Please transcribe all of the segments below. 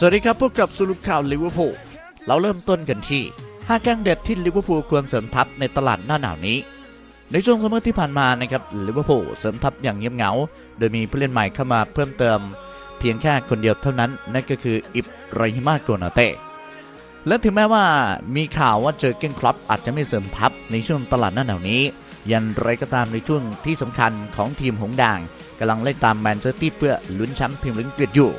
สวัสดีครับพบกับสรุปข่าวลิเวอร์พูลเราเริ่มต้นกันที่5แกงเด็ดที่ลิเวอร์พูลควรเสริมทัพในตลาดหน้าหนาวนี้ ในช่วงซัมเมอร์ที่ผ่านมานะครับลิเวอร์พูลเสริมทัพอย่างเงียบเหงา โดยมีผู้เล่นใหม่เข้ามาเพิ่มเติม เพียงแค่คนเดียวเท่านั้น นั่นก็คืออิบไรฮิมาโกนาเต้และถึงแม้ว่ามีข่าวว่าเจอเก้นคลับอาจจะไม่เสริมทัพในช่วงตลาดหน้าหนาวนี้ ยันไรก็ตามในช่วงที่สำคัญของทีมหงด่างกำลังเล่นตามแมนเชสเตอร์เพื่อลุ้นแชมป์พรีเมียร์ลีกอังกฤษอยู่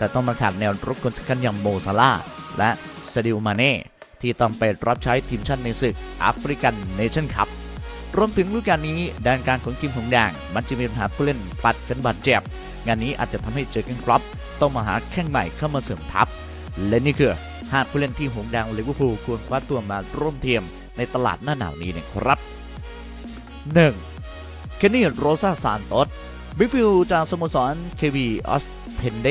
แต่ต้องมาขาดแนวรุกคนสำคัญอย่างโมซาลาและซาดิโอมาเน่ที่ต้องไปรับใช้ทีมชาติในศึกแอฟริกันเนชั่นคัพรวมถึงฤดูกาลนี้ด้านการของทีมหงแดงมันจะมีปัญหาผู้เล่นปัดกันบาดเจ็บ งานนี้อาจจะทำให้เจอกันครอปต้องมาหาแข้งใหม่เข้ามาเสริมทัพ และนี่คือหาผู้เล่นที่หงแดงลิเวอร์พูลควรคว้าตัวมาร่วมทีมในตลาดหน้าหนาวนี้นะครับ 1. เคนนี่โรซาซานโตสบิฟิลจากสโมสรเควีออสเพนเด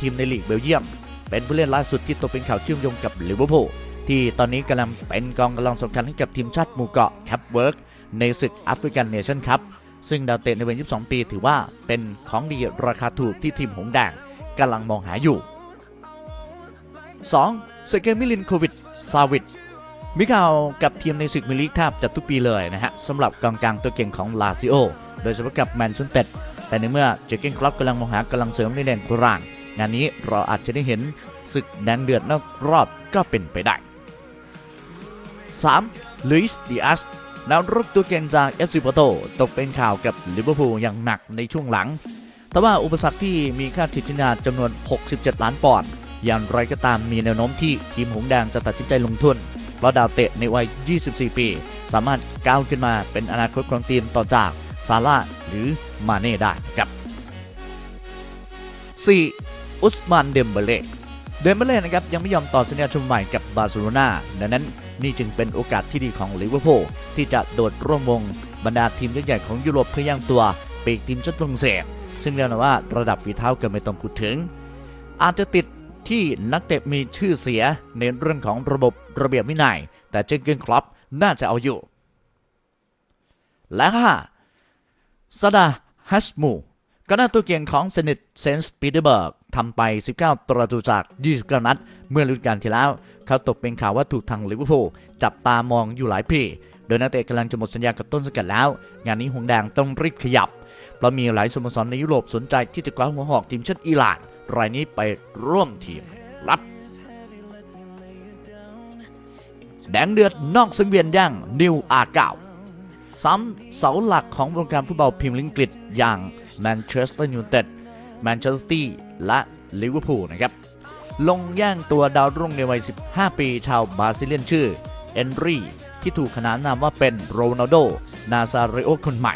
ทีมในลีกเบลเยียม เป็นผู้เล่นล่าสุดที่ตกเป็นข่าวเชื่อมโยงกับลิเวอร์พูลที่ตอนนี้กำลังเป็นกองกำลังสำคัญให้กับทีมชาติหมู่เกาะแคปเวิร์กในศึกแอฟริกันเนชั่นคัพซึ่งดาวเตะในวัย 22 ปีถือว่าเป็นของดีราคาถูกที่ทีมหงแดงกำลังมองหาอยู่ 2. เซเกมิลินโควิดซาวิดมีข่าวกับทีมในศึกมิลิกแทบจะทุกปีเลยนะฮะสำหรับกองกลางตัวเก่งของลาซิโอ โดยเฉพาะกับแมนเชสเตอร์แต่ในเมื่อเจเกนคลับกำลังมองหากำลังเสริมในแดนกลาง งานนี้เราอาจจะได้เห็นศึกแดงเดือดนอกรอบก็เป็นไปได้ 3. ลุยส์ดิอัสนักรุกตัวเก่งจากเอฟซีโปโตตกเป็นข่าวกับลิเวอร์พูลอย่างหนักในช่วงหลัง แต่ว่าอุปสรรคที่มีค่าถิดชินาจำนวน 67 ล้านปอนด์อย่างไรก็ตามมีแนวโน้มที่ทีมหงแดงจะตัดสินใจลงทุนเพราะดาวเตะในวัย 24 ปี สามารถก้าวขึ้นมาเป็นอนาคตของทีมต่อจากซาร่าหรือมาเน่ได้ครับ 4. อุสมานเดมเบเล่เดมเบเล่นะครับยังไม่ยอมต่อสัญญาชมใหม่กับบาร์เซโลนาดังนั้นนี่จึงเป็นโอกาสที่ดีของลิเวอร์พูลที่จะโดดร่วมวงบรรดาทีมยักษ์ใหญ่ของยุโรปเพื่อย่างตัวปีกทีมชาติฝรั่งเศสซึ่งเรียกได้ว่าระดับฝีเท้ากันไม่ต้องพูดถึง อาจจะติดที่นักเตะมีชื่อเสียในเรื่องของระบบระเบียบวินัย แต่เจนเกนคลับน่าจะเอาอยู่ และห้าซาดาฮัสมู ก็น่าตัวเก่งของเซนิตเซนส์ปีเตอร์เบิร์กทำไป 19 ประตูจาก 29 นัด เมื่อฤดูกาลที่แล้ว เขาตกเป็นข่าวว่าถูกทางลิเวอร์พูลจับตามองอยู่หลายปีโดยนักเตะกำลังจะหมดสัญญากับต้นสกัดแล้ว งานนี้หงแดงต้องรีบขยับ เพราะมีหลายสโมสรในยุโรปสนใจที่จะคว้าหัวหอกทีมชาติอิหร่าน รายนี้ไปร่วมทีมรับแดงเดือดนอกสังเวียนย่างนิวอาเก้าซ้ำเสาหลักของวงการฟุตบอลพรีเมียร์ลีกอังกฤษอย่าง แมนเชสเตอร์ยูไนเต็ดแมนเชสเตอร์ซิตี้และลิเวอร์พูลนะครับ ลงย่างตัวดาวรุ่งในวัย 15 ปีชาวบราซิเลียนชื่อเอนรีที่ถูกขนานนามว่าเป็นโรนัลโด นาซาเรโอคนใหม่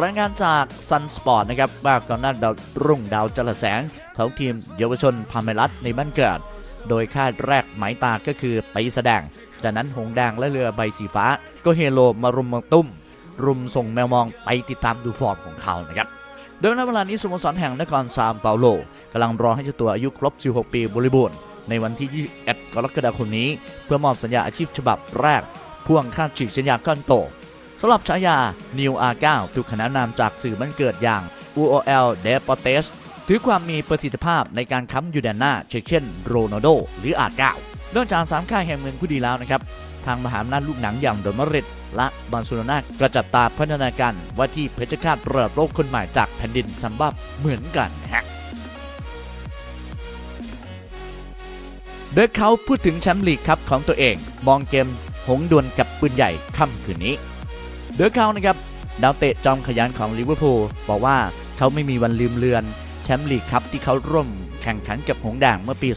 รายงานจากซันสปอร์ตนะครับว่าก่องหน้าดาวรุ่งดาวจระแสงของทีมเยาวชนพาเมรัสในบ้านเกิด โดยคาดแรกหมายตาก็คือไปแสดง จากนั้นหงแดงและเรือใบสีฟ้า ก็เฮโลมารุมมาตุ้ม รุมส่งแมวมองไปติดตามดูฟอร์มของเขานะครับ โดยในเวลานี้สโมสรแห่งนครซามเปาโลกำลังรอให้เจ้าตัวอายุครบ 16 ปีบริบูรณ์ในวันที่ 21 กรกฎาคมนี้ เพื่อมอบสัญญาอาชีพฉบับแรก พ่วงค่าฉีกสัญญาก้อนโตสำหรับฉายา New R9 ถูกขนานนามจากสื่อบันเกิดอย่าง UOL Deportes ถือความมีประสิทธิภาพในการค้ำอยู่แดนหน้าเช่นโรนัลโดหรือ R9 นอกจากสามค่ายแห่งเมืองผู้ดีแล้วนะครับ ทางมหาอำนาจลูกหนังอย่างโดมาริดและบาร์เซโลนากระจับตาพัฒนาการว่าที่เพชรฆาตระดับโลกคนใหม่จากแผ่นดินซัมบับเหมือนกันฮะเดอเขาพูดถึงแชมป์ลีกครับของตัวเอง มองเกมหงดวลกับปืนใหญ่ค่ำคืนนี้ เดอเขานะครับดาวเตะจอมขยันของลิเวอร์พูลบอกว่าเขาไม่มีวันลืมเลือนแชมป์ลีกครับที่เขาร่วมแข่งขันกับหงส์แดงเมื่อปี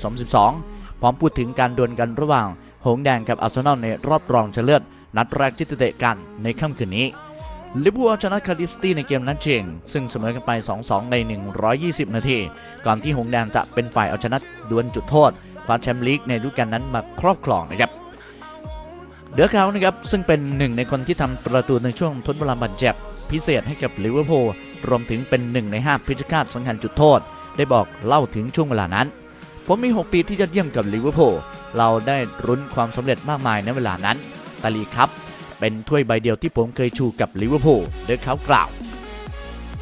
2012 พร้อมพูดถึงการดวลกันระหว่าง หงแดงกับอาร์เซนอลในรอบรองชนะเลิศนัดแรกที่จะเตะกันในค่ำคืนนี้ลิเวอร์พูลชนะคาริฟสตี้ในเกมนัดเชิง ซึ่งเสมอกันไป 2-2 ใน 120 นาที ก่อนที่หงแดงจะเป็นฝ่ายเอาชนะดวลจุดโทษคว้าแชมป์ลีกในฤดูกาลนั้นมาครอบครองนะครับเดอเขานะครับซึ่งเป็นหนึ่งในคนที่ทำประตูในช่วงทดเวลาบาดเจ็บพิเศษให้กับลิเวอร์พูลรวมถึงเป็นหนึ่งในห้าพิชฆาตสังหารจุดโทษ ได้บอกเล่าถึงช่วงเวลานั้น ผมมี 6 ปีที่ยอดเยี่ยมกับลิเวอร์พูล เราได้รุ้นความสำเร็จมากมายในเวลานั้นแตลีครับ เป็นถ้วยใบเดียวที่ผมเคยชูกับลิเวอร์พูลเดอเขากล่าว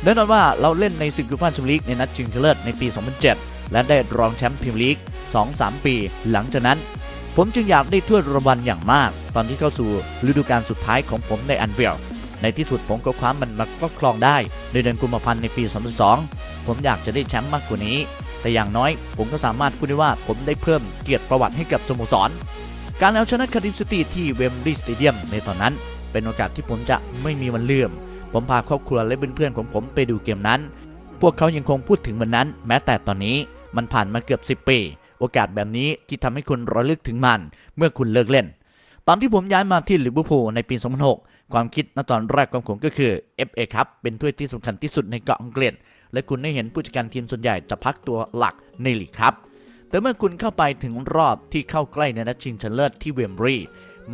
แน่นอนว่าเราเล่นในศึกยูฟ่าแชมเปี้ยนลีกในนัดชิงชนะเลิศในปี 2007 และได้รองแชมป์พรีเมียร์ลีก 2-3 ปี หลังจากนั้น ผมจึงอยากได้ถ้วยรางวัลอย่างมาก ตอนที่เข้าสู่ฤดูกาลสุดท้ายของผมในอันเวลในที่สุดผมก็คว้ามันมาก็ครองได้ ในเดือนกุมภาพันธ์ในปี 2002 ผมอยากจะได้แชมป์มากกว่านี้ แต่อย่างน้อยผมก็สามารถพูดได้ว่าผมได้เพิ่มเกียรติประวัติให้กับสโมสร การเอาชนะคาร์ดิฟซิตี้ที่เวมบลีย์สเตเดียมในตอนนั้น เป็นโอกาสที่ผมจะไม่มีวันลืม ผมพาครอบครัวและเพื่อนๆของผมไปดูเกมนั้น พวกเขายังคงพูดถึงวันนั้น แม้แต่ตอนนี้มันผ่านมาเกือบ 10 ปี โอกาสแบบนี้ที่ทำให้คุณระลึกถึงมัน เมื่อคุณเลิกเล่น ตอนที่ผมย้ายมาที่ลิเวอร์พูลในปี 2006 ความคิดณตอนแรกของผมก็คือ FA ครับเป็นถ้วยที่สำคัญที่สุดในเกาะอังกฤษ และคุณได้เห็นผู้จัดการทีมส่วนใหญ่จะพักตัวหลักในลีกครับแต่เมื่อคุณเข้าไปถึงรอบที่เข้าใกล้ในนัดชิงชนะเลิศที่เวมบรี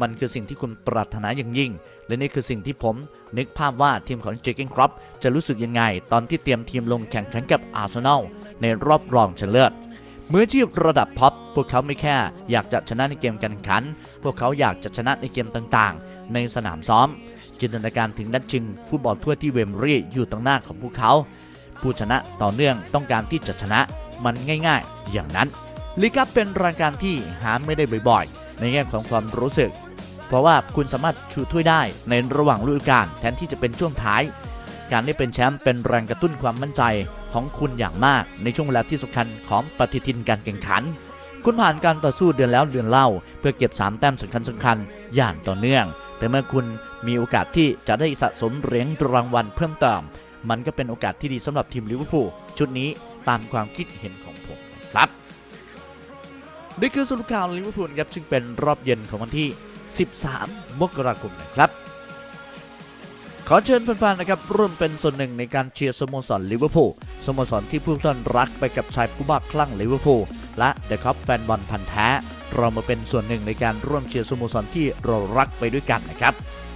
มันคือสิ่งที่คุณปรารถนาอย่างยิ่ง และนี่คือสิ่งที่ผมนึกภาพว่าทีมของเจเกนครอปจะรู้สึกยังไง ตอนที่เตรียมทีมลงแข่งขันกับอาร์เซนอลในรอบรองชนะเลิศมืออชีพระดับท็อปพวกเขาไม่แค่ อยากจะชนะในเกมการแข่งขัน พวกเขาอยากจะชนะในเกมต่างๆ ในสนามซ้อม จินตนาการถึงนัดชิงฟุตบอลทั่วที่เวมบรีอยู่ตรงหน้าของพวกเขา ผู้ชนะต่อเนื่องต้องการที่จะชนะมันง่ายๆ อย่างนั้นลีกัพเป็นรายการที่หาไม่ได้บ่อยๆ ในแง่ของความรู้สึก เพราะว่าคุณสามารถชูถ้วยได้ในระหว่างฤดูกาลแทนที่จะเป็นช่วงท้าย การได้เป็นแชมป์เป็นแรงกระตุ้นความมั่นใจของคุณอย่างมากในช่วงเวลาที่สำคัญของปฏิทินการแข่งขัน คุณผ่านการต่อสู้เดือนแล้วเดือนเล่า เพื่อเก็บ 3 แต้มสำคัญสำคัญอย่างต่อเนื่อง แต่เมื่อคุณมีโอกาสที่จะได้สะสมเหรียญรางวัลเพิ่มเติม มันก็เป็นโอกาสที่ดีสำหรับทีมลิเวอร์พูลชุดนี้ตามความคิดเห็นของผมครับนี่คือสรุปข่าวลิเวอร์พูลครับซึ่งเป็นรอบเย็นของวันที่ 13 มกราคมนะครับขอเชิญแฟนๆนะครับร่วมเป็นส่วนหนึ่งในการเชียร์สโมสรลิเวอร์พูลสโมสรที่ผู้ท่านรักไปกับชายผู้บ้าคลั่งลิเวอร์พูลและเดอะคัพแฟนบอลพันธ์แท้ เรามาเป็นส่วนหนึ่งในการร่วมเชียร์สโมสรที่เรารักไปด้วยกันนะครับ